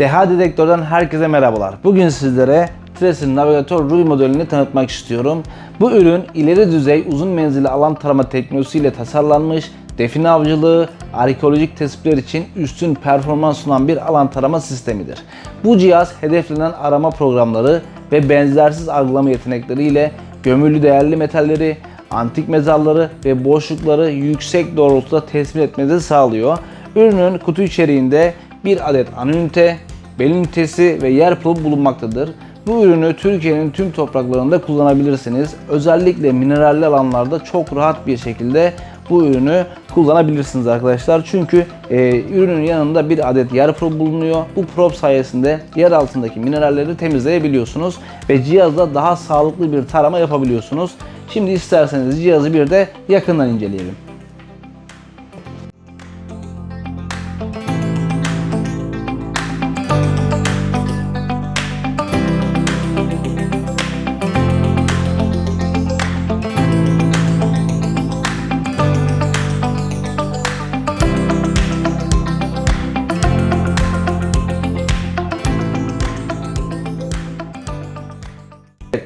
Deha Dedektör'den herkese merhabalar. Bugün sizlere Tracer Navigator Ruby modelini tanıtmak istiyorum. Bu ürün ileri düzey uzun menzilli alan tarama teknolojisiyle tasarlanmış, define avcılığı, arkeolojik tespitler için üstün performans sunan bir alan tarama sistemidir. Bu cihaz hedeflenen arama programları ve benzersiz algılama yetenekleriyle gömülü değerli metalleri, antik mezarları ve boşlukları yüksek doğrultuda tespit etmenizi sağlıyor. Ürünün kutu içeriğinde bir adet ana ünite, bel ünitesi ve yer pulu bulunmaktadır. Bu ürünü Türkiye'nin tüm topraklarında kullanabilirsiniz. Özellikle mineralli alanlarda çok rahat bir şekilde bu ürünü kullanabilirsiniz arkadaşlar. Çünkü e, ürünün yanında bir adet yer probe bulunuyor. Bu probe sayesinde yer altındaki mineralleri temizleyebiliyorsunuz ve cihazda daha sağlıklı bir tarama yapabiliyorsunuz. Şimdi isterseniz cihazı bir de yakından inceleyelim.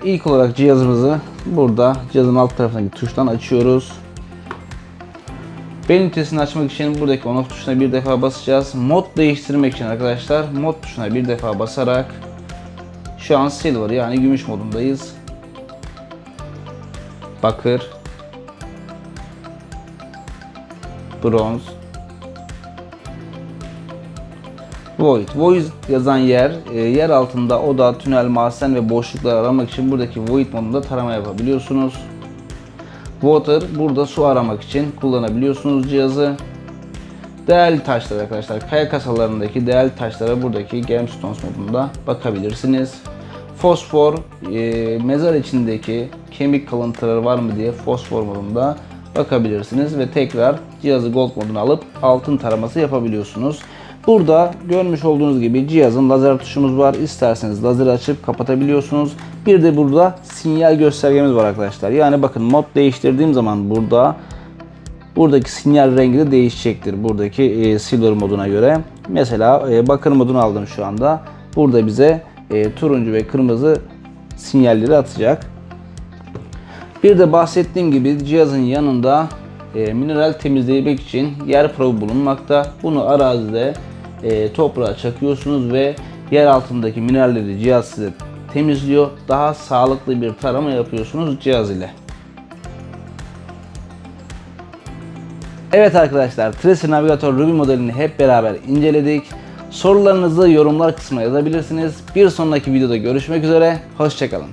İlk olarak cihazımızı burada cihazın alt tarafındaki tuştan açıyoruz. Bel ünitesini açmak için buradaki on off tuşuna bir defa basacağız. Mod değiştirmek için arkadaşlar mod tuşuna bir defa basarak şu an silver yani gümüş modundayız. Bakır bronz Void. Void yazan yer, e, yer altında oda, tünel, mahzen ve boşlukları aramak için buradaki Void modunda tarama yapabiliyorsunuz. Water, burada su aramak için kullanabiliyorsunuz cihazı. Değerli taşlar arkadaşlar, kaya kasalarındaki değerli taşlara buradaki Gemstones modunda bakabilirsiniz. Fosfor, e, mezar içindeki kemik kalıntıları var mı diye fosfor modunda bakabilirsiniz ve tekrar cihazı gold moduna alıp altın taraması yapabiliyorsunuz. Burada görmüş olduğunuz gibi cihazın lazer tuşumuz var. İsterseniz lazeri açıp kapatabiliyorsunuz. Bir de burada sinyal göstergemiz var arkadaşlar. Yani bakın mod değiştirdiğim zaman burada buradaki sinyal rengi de değişecektir. Buradaki e, silver moduna göre. Mesela e, bakır modunu aldım şu anda. Burada bize e, turuncu ve kırmızı sinyalleri atacak. Bir de bahsettiğim gibi cihazın yanında e, mineral temizlemek için yer probu bulunmakta. Bunu arazide e, toprağa çakıyorsunuz ve yer altındaki mineralleri cihaz size temizliyor. Daha sağlıklı bir tarama yapıyorsunuz cihaz ile. Evet arkadaşlar, Tracer Navigator Ruby modelini hep beraber inceledik. Sorularınızı yorumlar kısmına yazabilirsiniz. Bir sonraki videoda görüşmek üzere, hoşçakalın.